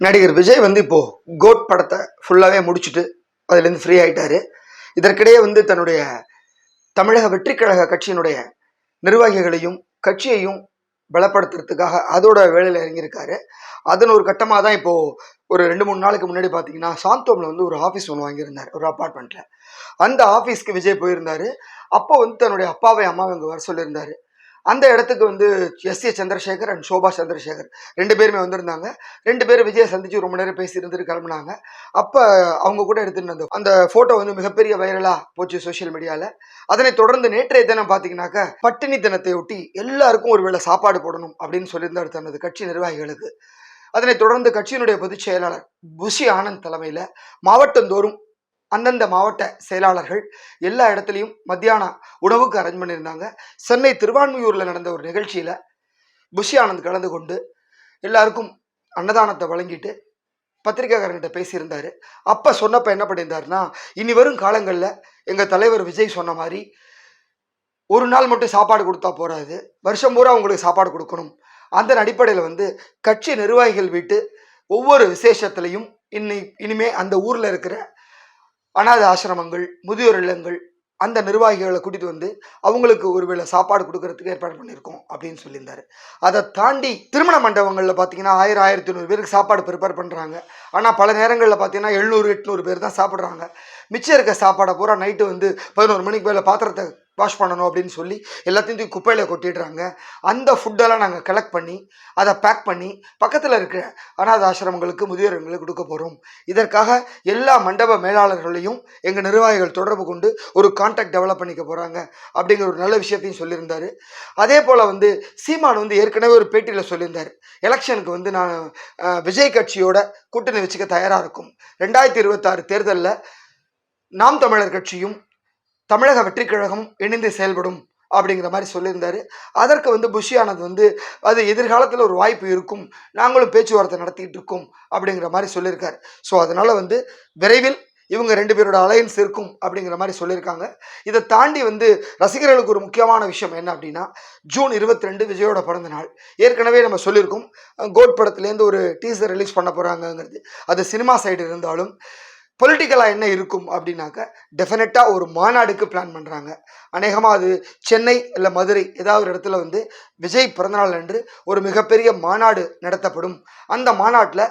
நடிகர் விஜய் வந்து இப்போ கோட் படத்தை ஃபுல்லாகவே முடிச்சுட்டு அதுலேருந்து ஃப்ரீ ஆயிட்டாரு. இதற்கிடையே வந்து தன்னுடைய தமிழக வெற்றிக்கழக கட்சியினுடைய நிர்வாகிகளையும் கட்சியையும் பலப்படுத்துறதுக்காக அதோட வேலையில் இறங்கியிருக்காரு. அதன் ஒரு கட்டமாக தான் இப்போ ஒரு ரெண்டு மூணு நாளுக்கு முன்னாடி பார்த்தீங்கன்னா சாந்தோமில் வந்து ஒரு ஆஃபீஸ் ஒன்று வாங்கியிருந்தார் ஒரு அப்பார்ட்மெண்ட்டில் அந்த ஆஃபீஸ்க்கு விஜய் போயிருந்தாரு. அப்போ வந்து தன்னுடைய அப்பாவை அம்மாவை இங்கே வர சொல்லியிருந்தாரு. அந்த இடத்துக்கு வந்து S A Chandrasekhar and Shoba Chandrasekhar ரெண்டு பேருமே வந்திருந்தாங்க. ரெண்டு பேரும் விஜயை சந்திச்சு ரொம்ப நேரம் பேசி இருந்துட்டு கிளம்புனாங்க. அப்போ அவங்க கூட எடுத்துட்டு அந்த அந்த ஃபோட்டோ வந்து மிகப்பெரிய வைரலாக போச்சு சோஷியல் மீடியாவில் அதனை தொடர்ந்து நேற்றைய தினம் பார்த்தீங்கன்னாக்க பட்டினி தினத்தை ஒட்டி எல்லாருக்கும் ஒரு வேளை சாப்பாடு போடணும் அப்படின்னு சொல்லியிருந்தார் தனது கட்சி நிர்வாகிகளுக்கு. அதனைத் தொடர்ந்து கட்சியினுடைய பொதுச் செயலாளர் புஷி ஆனந்த் தலைமையில் மாவட்டந்தோறும் அந்தந்த மாவட்ட செயலாளர்கள் எல்லா இடத்துலையும் மத்தியானம் உணவுக்கு அரேஞ்ச் பண்ணியிருந்தாங்க. சென்னை திருவான்மையூரில் நடந்த ஒரு நிகழ்ச்சியில் புஷி ஆனந்த் கலந்து கொண்டு எல்லாருக்கும் அன்னதானத்தை வழங்கிட்டு பத்திரிக்கைக்காரர்கிட்ட பேசியிருந்தார். அப்போ சொன்னப்போ என்ன பண்ணியிருந்தாருன்னா இனி வரும் காலங்களில் எங்கள் தலைவர் விஜய் சொன்ன மாதிரி ஒரு நாள் மட்டும் சாப்பாடு கொடுத்தா போகாது வருஷம் பூரா அவங்களுக்கு சாப்பாடு கொடுக்கணும். அந்த அடிப்படையில் வந்து கட்சி நிர்வாகிகள் வீட்டு ஒவ்வொரு விசேஷத்துலையும் இன்னி இனிமே அந்த ஊரில் இருக்கிற அனாத ஆசிரமங்கள் முதியோர் இல்லங்கள் அந்த நிர்வாகிகளை கூட்டிட்டு வந்து அவங்களுக்கு ஒருவேளை சாப்பாடு கொடுக்கறதுக்கு ஏற்பாடு பண்ணியிருக்கோம் அப்படின்னு சொல்லியிருந்தாரு. அதை தாண்டி திருமண மண்டபங்களில் பார்த்தீங்கன்னா ஆயிரம் ஆயிரத்தி நூறு பேருக்கு சாப்பாடு ப்ரிப்பேர் பண்ணுறாங்க ஆனால் பல நேரங்களில் பார்த்தீங்கன்னா எழுநூறு எட்நூறு பேர் தான் சாப்பிட்றாங்க. மிச்சம் இருக்க சாப்பாடை பூரா நைட்டு வந்து பதினோரு மணிக்கு மேலே பாத்திரத்தை வாஷ் பண்ணணும் அப்படின்னு சொல்லி எல்லாத்தையும் தூக்கி குப்பையில் கொட்டிடுறாங்க. அந்த ஃபுட்டெல்லாம் நாங்கள் கலெக்ட் பண்ணி அதை பேக் பண்ணி பக்கத்தில் இருக்கிற அனாத ஆசிரமங்களுக்கு முதியோர்களுக்கு கொடுக்க போகிறோம் இதற்காக எல்லா மண்டப மேலாளர்களையும் எங்கள் நிர்வாகிகள் தொடர்பு கொண்டு ஒரு கான்டாக்ட் டெவலப் பண்ணிக்க போகிறாங்க அப்படிங்கிற ஒரு நல்ல விஷயத்தையும் சொல்லியிருந்தார். அதே போல் வந்து சீமான் வந்து ஏற்கனவே ஒரு பேட்டியில் சொல்லியிருந்தார். எலெக்ஷனுக்கு வந்து நான் விஜய் கட்சியோட கூட்டணி வச்சுக்க தயாராக இருக்கும். ரெண்டாயிரத்தி இருபத்தாறு தேர்தலில் நாம் தமிழர் கட்சியும் தமிழக வெற்றிக் கழகம் இணைந்து செயல்படும் அப்படிங்கிற மாதிரி சொல்லியிருந்தார். அதற்கு வந்து புஷியானது வந்து அது எதிர்காலத்தில் ஒரு வாய்ப்பு இருக்கும். நாங்களும் பேச்சுவார்த்தை நடத்திக்கிட்டு இருக்கோம் அப்படிங்கிற மாதிரி சொல்லியிருக்காரு. ஸோ அதனால் வந்து விரைவில் இவங்க ரெண்டு பேரோட அலையன்ஸ் இருக்கும் அப்படிங்கிற மாதிரி சொல்லியிருக்காங்க. இதை தாண்டி வந்து ரசிகர்களுக்கு ஒரு முக்கியமான விஷயம் என்ன அப்படின்னா ஜூன் இருபத்தி ரெண்டு விஜயோட பிறந்த நாள் ஏற்கனவே நம்ம சொல்லியிருக்கோம். கோட் படத்துலேருந்து ஒரு டீசர் ரிலீஸ் பண்ண போகிறாங்கங்கிறது அது சினிமா சைடு இருந்தாலும் பொலிட்டிக்கலாக என்ன இருக்கும் அப்படின்னாக்க டெஃபினட்டாக ஒரு மாநாடுக்கு பிளான் பண்ணுறாங்க அநேகமாக அது சென்னை இல்லை மதுரை ஏதாவது ஒரு இடத்துல வந்து விஜய் பிறந்தநாள் அன்று ஒரு மிகப்பெரிய மாநாடு நடத்தப்படும். அந்த மாநாட்டில்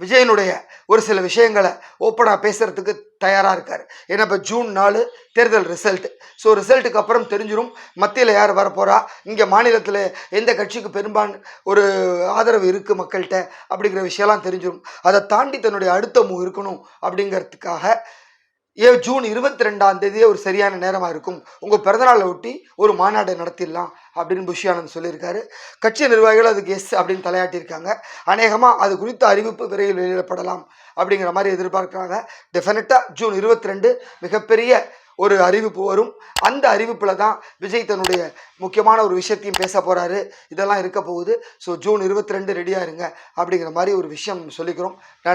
விஜயனுடைய ஒரு சில விஷயங்களை ஓப்பனாக பேசுகிறதுக்கு தயாராக இருக்கார். ஏன்னா இப்போ ஜூன் நாலு தேர்தல் ரிசல்ட் ஸோ ரிசல்ட்டுக்கு அப்புறம் தெரிஞ்சிடும் மத்தியில் யார் வரப்போகிறா இங்கே மாநிலத்தில் எந்த கட்சிக்கு பெரும்பான் ஒரு ஆதரவு இருக்குது மக்கள்கிட்ட அப்படிங்கிற விஷயம்லாம் தெரிஞ்சிடும் அதை தாண்டி தன்னுடைய அடுத்த மூவ் இருக்கணும் அப்படிங்கிறதுக்காக ஏ ஜூன் இருபத்தி ரெண்டாம் தேதியே ஒரு சரியான நேரமாக இருக்கும். உங்கள் பிறந்தநாளை ஒட்டி ஒரு மாநாடு நடத்திடலாம் அப்படின்னு புஷி ஆனந்த் சொல்லியிருக்காரு. கட்சி நிர்வாகிகள் அதுக்கு எஸ் அப்படின்னு தலையாட்டியிருக்காங்க. அநேகமாக அது குறித்த அறிவிப்பு விரைவில் வெளியிடப்படலாம் அப்படிங்கிற மாதிரி எதிர்பார்க்குறாங்க. டெஃபினட்டாக ஜூன் இருபத்தி ரெண்டு மிகப்பெரிய ஒரு அறிவிப்பு வரும். அந்த அறிவிப்பில் தான் விஜய் தன்னுடைய முக்கியமான ஒரு விஷயத்தையும் பேச போகிறாரு இதெல்லாம் இருக்க போகுது. ஸோ ஜூன் இருபத்தி ரெண்டு ரெடியாக இருங்க அப்படிங்கிற மாதிரி ஒரு விஷயம் சொல்லிக்கிறோம். நன்றி.